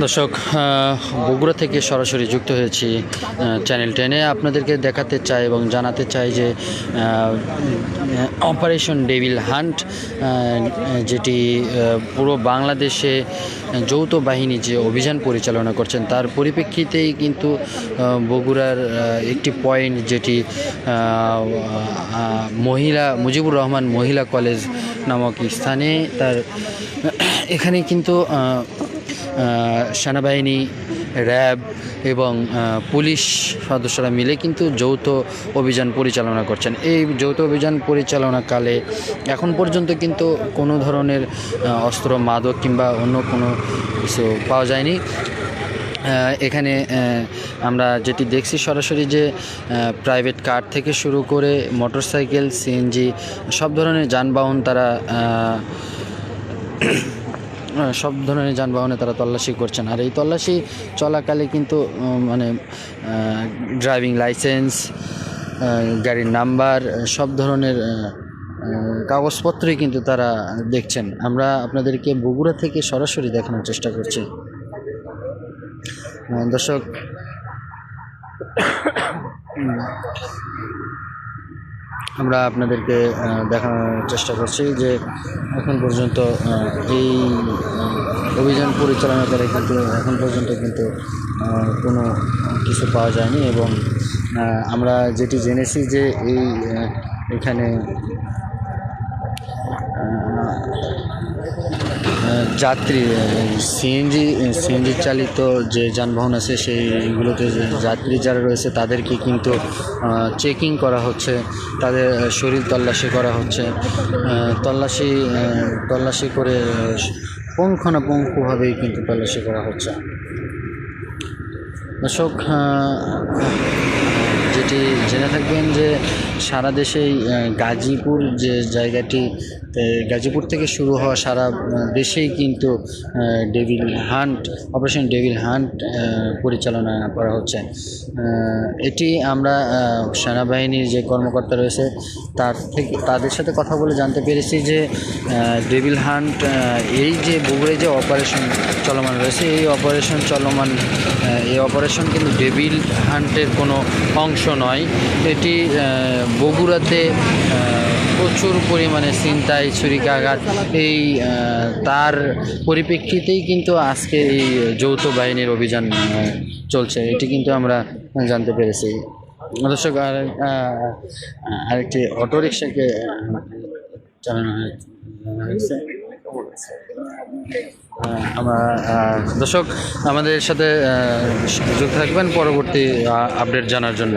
দর্শক বগুড়া থেকে সরাসরি যুক্ত হয়েছি চ্যানেল টেনে আপনাদেরকে দেখাতে চাই এবং জানাতে চাই যে অপারেশন ডেভিল হান্ট যেটি পুরো বাংলাদেশে যৌথ বাহিনী যে অভিযান পরিচালনা করছেন, তার পরিপ্রেক্ষিতেই কিন্তু বগুড়ার একটি পয়েন্ট যেটি মহিলা, মুজিবুর রহমান মহিলা কলেজ নামক স্থানে তার, এখানে কিন্তু সেনাবাহিনী, র্যাব এবং পুলিশ সদস্যরা মিলে কিন্তু যৌথ অভিযান পরিচালনা করছেন। এই যৌথ অভিযান পরিচালনাকালে এখন পর্যন্ত কিন্তু কোনো ধরনের অস্ত্র, মাদক কিংবা অন্য কোনো কিছু পাওয়া যায়নি। এখানে আমরা যেটি দেখছি সরাসরি যে প্রাইভেট কার থেকে শুরু করে মোটরসাইকেল, সিএনজি সব ধরনের যানবাহন তারা সব ধরনের যানবাহনে তারা তল্লাশি করছেন। আর এই তল্লাশি চলাকালে কিন্তু মানে ড্রাইভিং লাইসেন্স গাড়ির নাম্বার সব ধরনের কাগজপত্রই কিন্তু তারা দেখছেন। আমরা আপনাদেরকে বগুড়া থেকে সরাসরি দেখানোর চেষ্টা করছি। দর্শক আমরা আপনাদেরকে দেখানোর চেষ্টা করছি যে এখন পর্যন্ত এই অভিযান পরিচালনা করে কিন্তু এখন পর্যন্ত কিন্তু কোনো কিছু পাওয়া যায়নি এবং আমরা যেটি জেনেছি যে এই এখানে যাত্রী, সিএনজি সিএনজি চালিত যে যানবাহন আছে সেইগুলোতে যাত্রী যারা রয়েছে তাদেরকে কিন্তু চেকিং করা হচ্ছে, তাদের শরীর তল্লাশি করা হচ্ছে তল্লাশি তল্লাশি করে পুঙ্খানুপুঙ্খভাবেই কিন্তু তল্লাশি করা হচ্ছে। দর্শক যেটি জেনে থাকবেন যে সারা দেশেই গাজীপুর যে জায়গাটি গাজীপুর থেকে শুরু হওয়া সারা দেশেই কিন্তু devil hunt, operation devil hunt পরিচালনা করা হচ্ছে। এটি আমরা সেনাবাহিনীর যে কর্মকর্তা রয়েছে, তার থেকে, তাদের সাথে কথা বলে জানতে পেরেছি যে ডেভিল হান্ট এই যে বগুড়ে যে অপারেশন চলমান রয়েছে, এই অপারেশন চলমান এই অপারেশন কিন্তু ডেভিল হান্টের কোনো অংশ নয়, এটি বগুড়াতে প্রচুর পরিমাণে ছিনতাই, ছুরিকাঘাত, এই তার পরিপ্রেক্ষিতেই কিন্তু আজকে এই যৌথ বাহিনীর অভিযান চলছে। এটি কিন্তু আমরা জানতে পেরেছি। দর্শক, আর আরেকটি অটোরিকশাকে চালানো হয়েছে। আমরা দর্শক আমাদের সাথে যুক্ত থাকবেন পরবর্তী আপডেট জানার জন্য।